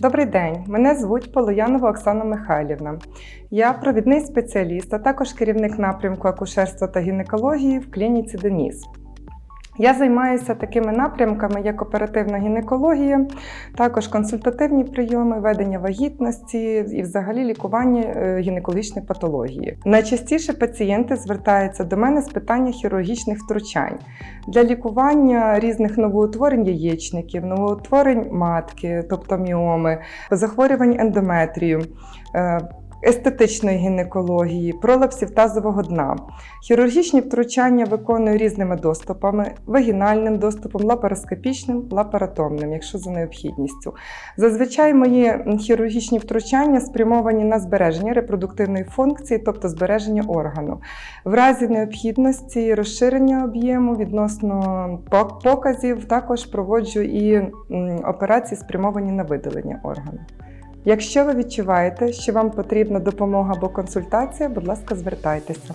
Добрий день, мене звуть Полоянова Оксана Михайлівна. Я провідний спеціаліст, а також керівник напрямку акушерства та гінекології в клініці Деніс. Я займаюся такими напрямками, як оперативна гінекологія, також консультативні прийоми, ведення вагітності і взагалі лікування е, гінекологічної патології. Найчастіше пацієнти звертаються до мене з питання хірургічних втручань для лікування різних новоутворень яєчників, новоутворень матки, тобто міоми, захворювань ендометрію. Естетичної гінекології, пролапсів тазового дна. Хірургічні втручання виконую різними доступами: вагінальним доступом, лапароскопічним, лапаротомним, якщо за необхідністю. Зазвичай мої хірургічні втручання спрямовані на збереження репродуктивної функції, тобто збереження органу. В разі необхідності розширення об'єму відносно показів, також проводжу і операції, спрямовані на видалення органу. Якщо ви відчуваєте, що вам потрібна допомога або консультація, будь ласка, звертайтеся.